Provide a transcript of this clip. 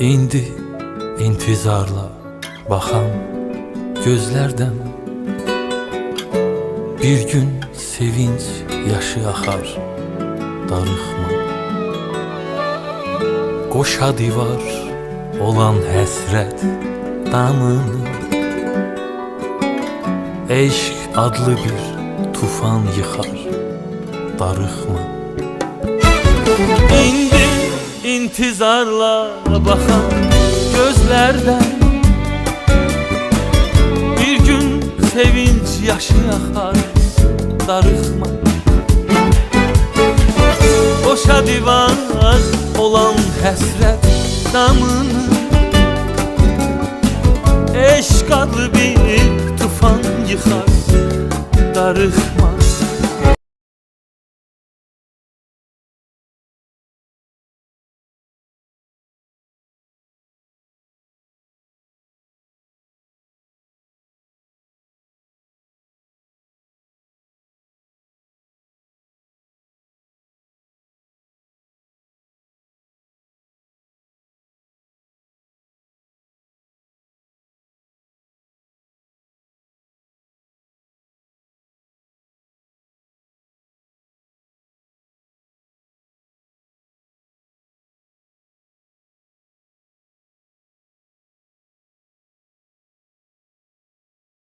İndi intizarla bakan gözlerden Bir gün sevinç yaşı akar darıkma Qoşa divar olan həsrət damını Eşq adlı bir tufan yıxar darıkma İndi intizarla bakan gözlerden Bir gün sevinç yaşı akar darıkma. Boşa divar olan həsrət damını adlı bir tufan yıxar darıkma